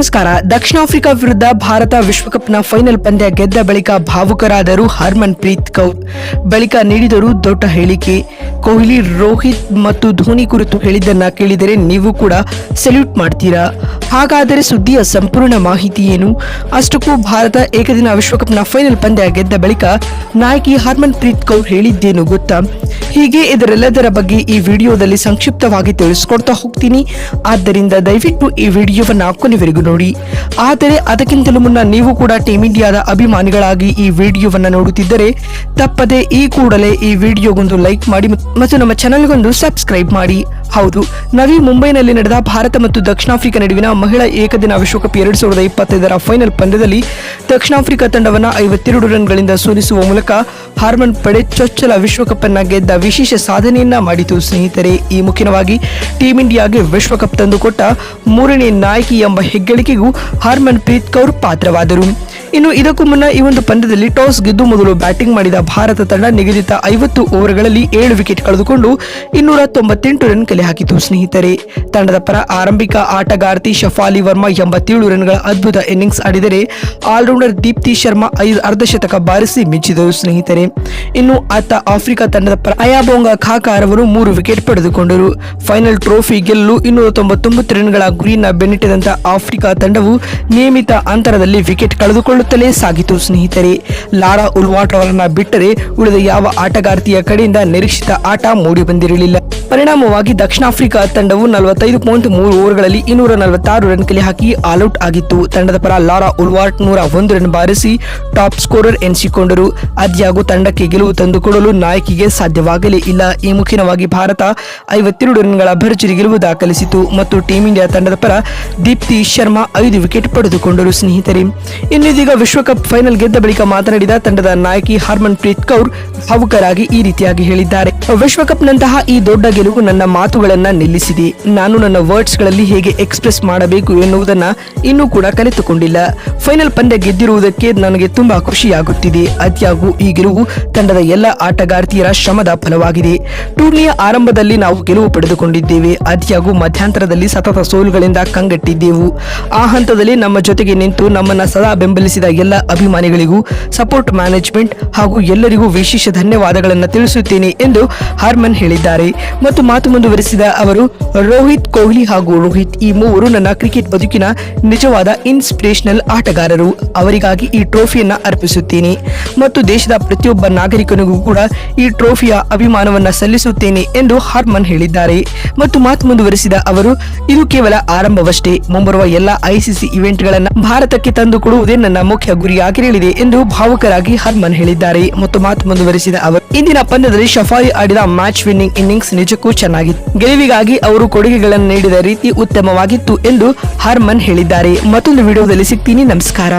ನಮಸ್ಕಾರ. ದಕ್ಷಿಣ ಆಫ್ರಿಕಾ ವಿರುದ್ಧ ಭಾರತ ವಿಶ್ವಕಪ್ನ ಫೈನಲ್ ಪಂದ್ಯ ಗೆದ್ದ ಬಳಿಕ ಭಾವುಕರಾದರು ಹರ್ಮನ್ ಪ್ರೀತ್ ಕೌರ್. ಬಳಿಕ ನೀಡಿದರು ದೊಡ್ಡ ಹೇಳಿಕೆ. ಕೊಹ್ಲಿ, ರೋಹಿತ್ ಮತ್ತು ಧೋನಿ ಕುರಿತು ಹೇಳಿದ್ದನ್ನ ಕೇಳಿದರೆ ನೀವು ಕೂಡ ಸೆಲ್ಯೂಟ್ ಮಾಡ್ತೀರಾ? ಹಾಗಾದರೆ ಸುದ್ದಿಯ ಸಂಪೂರ್ಣ ಮಾಹಿತಿ ಏನು? ಅಷ್ಟಕ್ಕೂ ಭಾರತ ಏಕದಿನ ವಿಶ್ವಕಪ್ನ ಫೈನಲ್ ಪಂದ್ಯ ಗೆದ್ದ ಬಳಿಕ ನಾಯಕಿ ಹರ್ಮನ್ ಪ್ರೀತ್ ಕೌರ್ ಹೇಳಿದ್ದೇನು ಗೊತ್ತಾ? ಹೀಗೆ ಇದರೆಲ್ಲದರ ಬಗ್ಗೆ ಈ ವಿಡಿಯೋದಲ್ಲಿ ಸಂಕ್ಷಿಪ್ತವಾಗಿ ತಿಳಿಸ್ಕೊಡ್ತಾ ಹೋಗ್ತೀನಿ. ಆದ್ದರಿಂದ ದಯವಿಟ್ಟು ಈ ವಿಡಿಯೋವನ್ನು ಕೊನೆವರೆಗೂ ನೋಡಿ. ಆದರೆ ಅದಕ್ಕಿಂತಲೂ ಮುನ್ನ ನೀವು ಕೂಡ ಟೀಮ್ ಇಂಡಿಯಾದ ಅಭಿಮಾನಿಗಳಾಗಿ ಈ ವಿಡಿಯೋವನ್ನು ನೋಡುತ್ತಿದ್ದರೆ ತಪ್ಪದೆ ಈ ಕೂಡಲೇ ಈ ವಿಡಿಯೋಗೊಂದು ಲೈಕ್ ಮಾಡಿ ಮತ್ತು ನಮ್ಮ ಚಾನಲ್ಗೊಂದು ಸಬ್ಸ್ಕ್ರೈಬ್ ಮಾಡಿ. ಹೌದು. ನವಿ ಮುಂಬೈನಲ್ಲಿ ನಡೆದ ಭಾರತ ಮತ್ತು ದಕ್ಷಿಣ ಆಫ್ರಿಕಾ ನಡುವಿನ ಮಹಿಳಾ ಏಕದಿನ ವಿಶ್ವಕಪ್ ಎರಡು ಸಾವಿರದ ಇಪ್ಪತ್ತೈದರ ಫೈನಲ್ ಪಂದ್ಯದಲ್ಲಿ ದಕ್ಷಿಣ ಆಫ್ರಿಕಾ ತಂಡವನ್ನು ಐವತ್ತೆರಡು ರನ್ಗಳಿಂದ ಸೋಲಿಸುವ ಮೂಲಕ ಹಾರ್ಮನ್ ಪಡೆ ಚೊಚ್ಚಲ ವಿಶ್ವಕಪ್ ಅನ್ನ ಗೆದ್ದ ವಿಶೇಷ ಸಾಧನೆಯನ್ನ ಮಾಡಿತು. ಸ್ನೇಹಿತರೆ, ಈ ಮುಖ್ಯವಾಗಿ ಟೀಂ ಇಂಡಿಯಾಗೆ ವಿಶ್ವಕಪ್ ತಂದುಕೊಟ್ಟ ಮೂರನೇ ನಾಯಕಿ ಎಂಬ ಹೆಗ್ಗಳಿಕೆಗೂ ಹಾರ್ಮನ್ ಪ್ರೀತ್ ಕೌರ್ ಪಾತ್ರವಾದರು. ಇನ್ನು ಇದಕ್ಕೂ ಮುನ್ನ ಈ ಒಂದು ಪಂದ್ಯದಲ್ಲಿ ಟಾಸ್ ಗೆದ್ದು ಮೊದಲು ಬ್ಯಾಟಿಂಗ್ ಮಾಡಿದ ಭಾರತ ತಂಡ ನಿಗದಿತ ಐವತ್ತು ಓವರ್ಗಳಲ್ಲಿ ಏಳು ವಿಕೆಟ್ ಕಳೆದುಕೊಂಡು ಇನ್ನೂರ ತೊಂಬತ್ತೆಂಟು ರನ್ ಕಲೆ ಹಾಕಿತು. ಸ್ನೇಹಿತರೆ, ತಂಡದ ಪರ ಆರಂಭಿಕ ಆಟಗಾರ್ತಿ ಶಫಾಲಿ ವರ್ಮಾ ಎಂಬತ್ತೇಳು ರನ್ಗಳ ಅದ್ಭುತ ಇನ್ನಿಂಗ್ಸ್ ಆಡಿದರೆ ಆಲ್ರೌಂಡರ್ ದೀಪ್ತಿ ಶರ್ಮಾ ಐದು ಅರ್ಧಶತಕ ಬಾರಿಸಿ ಮಿಂಚಿದರು ಸ್ನೇಹಿತರೆ, ಇನ್ನು ಆತ ಆಫ್ರಿಕಾ ತಂಡದ ಪರ ಅಯಾಬೋಂಗ ಖಾಕಾರ್ ಅವರು ಮೂರು ವಿಕೆಟ್ ಪಡೆದುಕೊಂಡರು. ಫೈನಲ್ ಟ್ರೋಫಿ ಗೆಲ್ಲಲು ಇನ್ನೂರ ತೊಂಬತ್ತೊಂಬತ್ತು ರನ್ಗಳ ಗುರಿನ ಬೆನ್ನಿಟ್ಟಿದಂತಹ ಆಫ್ರಿಕಾ ತಂಡವು ನಿಯಮಿತ ಅಂತರದಲ್ಲಿ ವಿಕೆಟ್ ಕಳೆದುಕೊಳ್ಳುತ್ತಲೇ ಸಾಗಿತು ಸ್ನೇಹಿತರೆ. ಲಾರಾ ಉಲ್ವಾಟ್ ಅವರನ್ನ ಬಿಟ್ಟರೆ ಉಳಿದ ಯಾವ ಆಟಗಾರ್ತಿಯ ಕಡೆಯಿಂದ ನಿರೀಕ್ಷಿತ ಆಟ ಮೂಡಿ ಬಂದಿರಲಿಲ್ಲ ಪರಿಣಾಮವಾಗಿ ದಕ್ಷಿಣ ಆಫ್ರಿಕಾ ತಂಡವು ನಲವತ್ತೈದು ಪಾಯಿಂಟ್ ಮೂರು ಓವರ್ಗಳಲ್ಲಿ ಇನ್ನೂರ ನಲವತ್ತಾರು ರನ್ ಕಲೆ ಹಾಕಿ ಆಲ್ಔಟ್ ಆಗಿತ್ತು. ತಂಡದ ಪರ ಲಾರಾ ಉಲ್ವಾರ್ಟ್ ನೂರ ಒಂದು ರನ್ ಬಾರಿಸಿ ಟಾಪ್ ಸ್ಕೋರರ್ ಎನಿಸಿಕೊಂಡರು. ಆದ್ಯಾಗೂ ತಂಡಕ್ಕೆ ಗೆಲುವು ತಂದುಕೊಡಲು ನಾಯಕಿಗೆ ಸಾಧ್ಯವಾಗಲೇ ಇಲ್ಲ. ಈ ಮುಖ್ಯವಾಗಿ ಭಾರತ ಐವತ್ತೆರಡು ರನ್ಗಳ ಭರ್ಜರಿ ಗೆಲುವು ದಾಖಲಿಸಿತು ಮತ್ತು ಟೀಂ ಇಂಡಿಯಾ ತಂಡದ ಪರ ದೀಪ್ತಿ ಶರ್ಮಾ ಐದು ವಿಕೆಟ್ ಪಡೆದುಕೊಂಡರು ಸ್ನೇಹಿತರೆ. ಇನ್ನಿದೀಗ ವಿಶ್ವಕಪ್ ಫೈನಲ್ ಗೆದ್ದ ಬಳಿಕ ಮಾತನಾಡಿದ ತಂಡದ ನಾಯಕಿ ಹರ್ಮನ್ ಪ್ರೀತ್ ಕೌರ್ ಭಾವುಕರಾಗಿ ಈ ರೀತಿಯಾಗಿ ಹೇಳಿದ್ದಾರೆ. ವಿಶ್ವಕಪ್ ನಂತಹ ಈ ದೊಡ್ಡ ಗೆಲುವು ನನ್ನ ಮಾತುಗಳನ್ನ ನಿಲ್ಲಿಸಿದೆ. ನಾನು ನನ್ನ ವರ್ಡ್ಸ್ಗಳಲ್ಲಿ ಹೇಗೆ ಎಕ್ಸ್ಪ್ರೆಸ್ ಮಾಡಬೇಕು ಎನ್ನುವುದನ್ನ ಇನ್ನೂ ಕೂಡ ಕಲಿತುಕೊಂಡಿಲ್ಲ. ಫೈನಲ್ ಪಂದ್ಯ ಗೆದ್ದಿರುವುದಕ್ಕೆ ನನಗೆ ತುಂಬಾ ಖುಷಿಯಾಗುತ್ತಿದೆ. ಅದ್ಯಾಗೂ ಈ ಗೆಲುವು ತಂಡದ ಎಲ್ಲ ಆಟಗಾರ್ತಿಯರ ಶ್ರಮದ ಫಲವಾಗಿದೆ. ಟೂರ್ನಿಯ ಆರಂಭದಲ್ಲಿ ನಾವು ಗೆಲುವು ಪಡೆದುಕೊಂಡಿದ್ದೇವೆ. ಅದ್ಯಾಗೂ ಮಧ್ಯಂತರದಲ್ಲಿ ಸತತ ಸೋಲುಗಳಿಂದ ಕಂಗೆಟ್ಟಿದ್ದೆವು. ಆ ಹಂತದಲ್ಲಿ ನಮ್ಮ ಜೊತೆಗೆ ನಿಂತು ನಮ್ಮನ್ನ ಸದಾ ಬೆಂಬಲಿಸಿದ ಎಲ್ಲ ಅಭಿಮಾನಿಗಳಿಗೂ ಸಪೋರ್ಟ್ ಮ್ಯಾನೇಜ್ಮೆಂಟ್ ಹಾಗೂ ಎಲ್ಲರಿಗೂ ವಿಶೇಷ ಧನ್ಯವಾದಗಳನ್ನು ತಿಳಿಸುತ್ತೇನೆ ಎಂದು ಹಾರ್ಮನ್ ಹೇಳಿದ್ದಾರೆ. ಮತ್ತು ಮಾತು ಮುಂದುವರೆಸಿದ ಅವರು, ರೋಹಿತ್ ಕೊಹ್ಲಿ ಹಾಗೂ ರೋಹಿತ್ ಈ ಮೂವರು ನನ್ನ ಕ್ರಿಕೆಟ್ ಬದುಕಿನ ನಿಜವಾದ ಇನ್ಸ್ಪಿರೇಷನಲ್ ಆಟಗಾರರು. ಅವರಿಗಾಗಿ ಈ ಟ್ರೋಫಿಯನ್ನು ಅರ್ಪಿಸುತ್ತೇನೆ. ಮತ್ತು ದೇಶದ ಪ್ರತಿಯೊಬ್ಬ ನಾಗರಿಕನಿಗೂ ಕೂಡ ಈ ಟ್ರೋಫಿಯ ಅಭಿಮಾನವನ್ನ ಸಲ್ಲಿಸುತ್ತೇನೆ ಎಂದು ಹಾರ್ಮನ್ ಹೇಳಿದ್ದಾರೆ. ಮತ್ತು ಮಾತು ಮುಂದುವರೆಸಿದ ಅವರು, ಇದು ಕೇವಲ ಆರಂಭವಷ್ಟೇ. ಮುಂಬರುವ ಎಲ್ಲ ಐಸಿಸಿ ಇವೆಂಟ್ಗಳನ್ನ ಭಾರತಕ್ಕೆ ತಂದುಕೊಡುವುದೇ ನನ್ನ ಮುಖ್ಯ ಗುರಿಯಾಗಿರಲಿದೆ ಎಂದು ಭಾವುಕರಾಗಿ ಹರ್ಮನ್ ಹೇಳಿದ್ದಾರೆ. ಮತ್ತು ಮಾತು ಮುಂದುವರೆಸಿದ ಅವರು, ಇಂದಿನ ಪಂದ್ಯದಲ್ಲಿ ಶಫಾಲಿ ಆಡಿದ ಮ್ಯಾಚ್ ವಿನ್ನಿಂಗ್ ಇನ್ನಿಂಗ್ಸ್ ನಿಜಕ್ಕೂ ಚೆನ್ನಾಗಿತ್ತು ಗೆಲುವಿಗಾಗಿ ಅವರು ಕೊಡುಗೆಗಳನ್ನು ನೀಡಿದ ರೀತಿ ಉತ್ತಮವಾಗಿತ್ತು ಎಂದು ಹರ್ಮನ್ ಹೇಳಿದ್ದಾರೆ. ಮತ್ತೊಂದು ವಿಡಿಯೋದಲ್ಲಿ ಸಿಗ್ತೀನಿ. ನಮಸ್ಕಾರ.